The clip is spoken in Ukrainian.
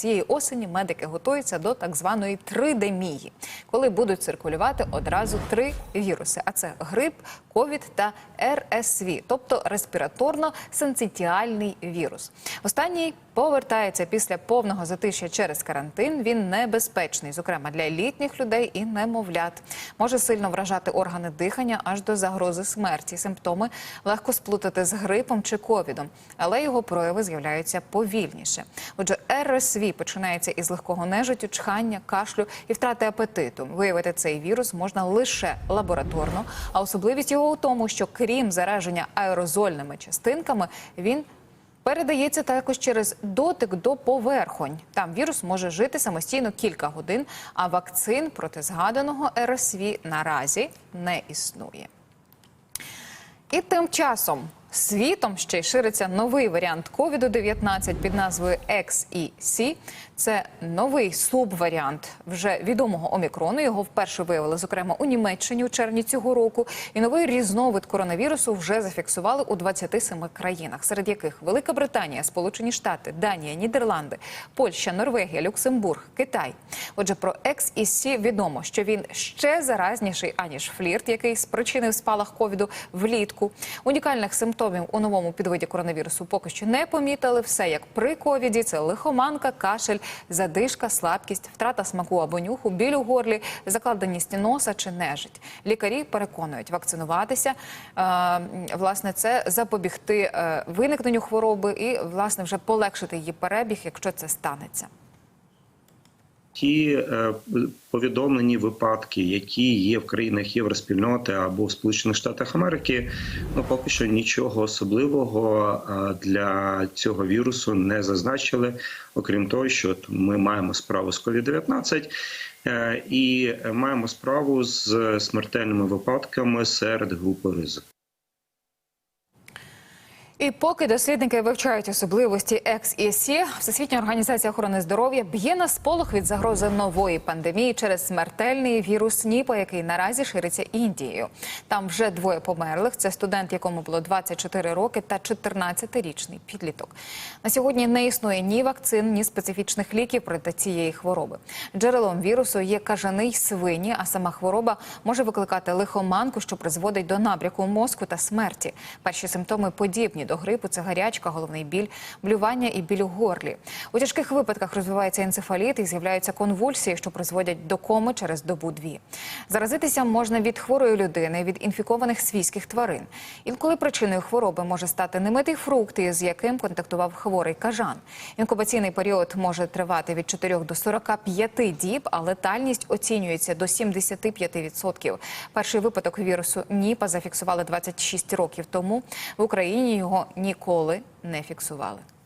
цієї осені медики готуються до так званої тридемії, коли будуть циркулювати одразу три віруси: а це грип, ковід та РСВ, тобто респіраторно-синцитіальний вірус. Останній повертається після повного затишя через карантин. Він небезпечний, зокрема для літніх людей і немовлят. Може сильно вражати органи дихання аж до загрози смерті. Симптоми легко сплутати з грипом чи ковідом, але його прояви з'являються повільніше. Отже, РСВ починається із легкого нежиттю, чхання, кашлю і втрати апетиту. Виявити цей вірус можна лише лабораторно, а особливість його у тому, що крім зараження аерозольними частинками, він Передається також через дотик до поверхонь. Там вірус може жити самостійно кілька годин, а вакцин проти згаданого РСВ наразі не існує. І тим часом світом ще й шириться новий варіант ковіду 19 під назвою XEC. Це новий субваріант вже відомого омікрону. Його вперше виявили, зокрема, у Німеччині у червні цього року. І новий різновид коронавірусу вже зафіксували у 27 країнах, серед яких Велика Британія, Сполучені Штати, Данія, Нідерланди, Польща, Норвегія, Люксембург, Китай. Отже, про XEC відомо, що він ще заразніший аніж флірт, який спричинив спалах ковіду влітку. Унікальних симптомів у новому підвиді коронавірусу поки що не помітили. Все як при ковіді. Це лихоманка, кашель, задишка, слабкість, втрата смаку або нюху, біль у горлі, закладеність носа чи нежить. Лікарі переконують вакцинуватися. е, Власне, це запобігти е, виникненню хвороби і власне вже полегшити її перебіг, якщо це станеться. Ті е, повідомлені випадки, які є в країнах Євроспільноти або в Сполучених Штатах Америки, ну поки що нічого особливого е, для цього вірусу не зазначили. Окрім того, що ми маємо справу з COVID-19 е, і маємо справу з смертельними випадками серед групи ризику. І поки дослідники вивчають особливості XEC, Всесвітня організація охорони здоров'я б'є на сполох від загрози нової пандемії через смертельний вірус Ніпа, який наразі шириться Індією. Там вже двоє померлих. Це студент, якому було 24 роки, та 14-річний підліток. На сьогодні не існує ні вакцин, ні специфічних ліків проти цієї хвороби. Джерелом вірусу є кажани й свині, а сама хвороба може викликати лихоманку, що призводить до набряку мозку та смерті. Перші симптоми подібні до грипу це гарячка, головний біль, блювання і біль у горлі. У тяжких випадках розвивається енцефаліт і з'являються конвульсії, що призводять до коми через добу-дві. Заразитися можна від хворої людини, від інфікованих свійських тварин. Інколи причиною хвороби може стати немитий фрукт, із яким контактував хворий кажан. Інкубаційний період може тривати від 4 до 45 діб, а летальність оцінюється до 75%. Перший випадок вірусу Ніпа зафіксували 26 років тому. В Україні його ніколи не фіксували.